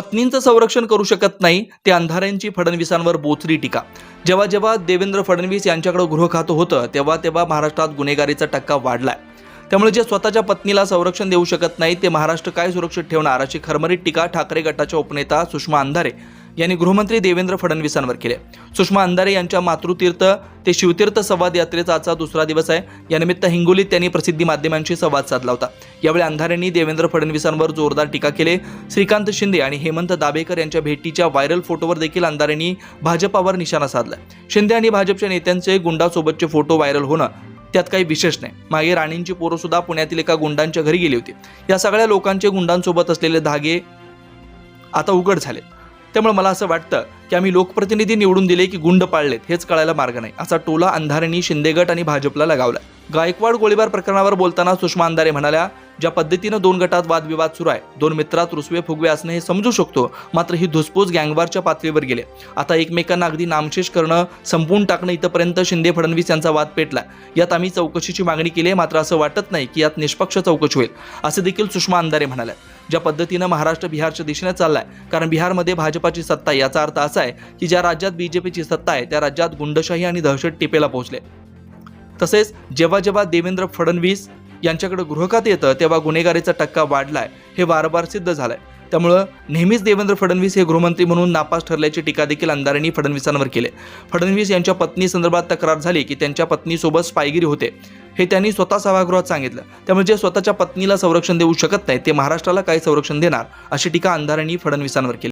पत्नींचं संरक्षण करू शकत नाही ते अंधाऱ्यांची फडणवीसांवर बोचरी टीका. जेव्हा जेव्हा देवेंद्र फडणवीस यांच्याकडे गृह खातं होतं तेव्हा तेव्हा महाराष्ट्रात गुन्हेगारीचा टक्का वाढलाय. त्यामुळे जे स्वतःच्या पत्नीला संरक्षण देऊ शकत नाही ते महाराष्ट्र काय सुरक्षित ठेवणार अशी खरमरीत टीका ठाकरे गटाच्या उपनेता सुषमा अंधारे यांनी गृहमंत्री देवेंद्र फडणवीसांवर केले. सुषमा अंधारे यांच्या मातृतीर्थ ते शिवतीर्थ संवाद यात्रेचा आजचा दुसरा दिवस आहे. यानिमित्त हिंगोलीत त्यांनी प्रसिद्धी माध्यमांशी संवाद साधला होता. यावेळी अंधारेंनी देवेंद्र फडणवीसांवर जोरदार टीका केली. श्रीकांत शिंदे आणि हेमंत दाबेकर यांच्या भेटीच्या व्हायरल फोटोवर देखील अंधारेंनी भाजपावर निशाणा साधला. शिंदे आणि भाजपच्या नेत्यांचे गुंडासोबतचे फोटो व्हायरल होणं त्यात काही विशेष नाही. मागे राणींची पोरं सुद्धा पुण्यातील एका गुंडांच्या घरी गेली होती. या सगळ्या लोकांचे गुंडांसोबत असलेले धागे आता उघड झाले त्यामुळे मला असं वाटतं की आम्ही लोकप्रतिनिधी निवडून दिले की गुंड पाळलेत हेच कळायला मार्ग नाही. असा टोला अंधारेंनी शिंदेगट आणि भाजपला लगावला गायकवाड गोळीबार प्रकरणावर बोलताना सुषमा अंधारे म्हणाल्या ज्या पद्धतीनं दोन गटात वादविवाद सुरू आहे दोन मित्रात रुसवे फुगवे असणं हे समजू शकतो मात्र ही धुसपूस गँगवारच्या पातळीवर गेले आता एकमेकांना अगदी नामशेष करणं संपवून टाकणं इथंपर्यंत शिंदे फडणवीस यांचा वाद पेटला यात आम्ही चौकशीची मागणी केली आहे मात्र असं वाटत नाही की यात निष्पक्ष चौकशी होईल. असे देखील सुषमा अंधारे म्हणाल्या. ज्या पद्धतीनं महाराष्ट्र बिहारच्या दिशेने चाललाय. कारण बिहारमध्ये भाजपाची सत्ता याचा अर्थ असा आहे की ज्या राज्यात बीजेपीची सत्ता आहे त्या राज्यात गुंडशाही आणि दहशत टिपेला पोहोचले. तसेच जेव्हा जेव्हा देवेंद्र फडणवीस यांच्याकडे गृहखात येतं तेव्हा गुन्हेगारीचा टक्का वाढलाय. हे वारंवार सिद्ध झालंय. त्यामुळं नेहमीच देवेंद्र फडणवीस हे गृहमंत्री म्हणून नापास ठरल्याची टीका देखील अंधारेंनी फडणवीसांवर केली. फडणवीस यांच्या पत्नी संदर्भात तक्रार झाली की त्यांच्या पत्नीसोबत स्पायगिरी होते. हे त्यांनी स्वतः सभागृहात सांगितलं. त्यामुळे जे स्वतःच्या पत्नीला संरक्षण देऊ शकत नाही ते महाराष्ट्राला काय संरक्षण देणार अशी टीका अंधारेंनी फडणवीसांवर केली.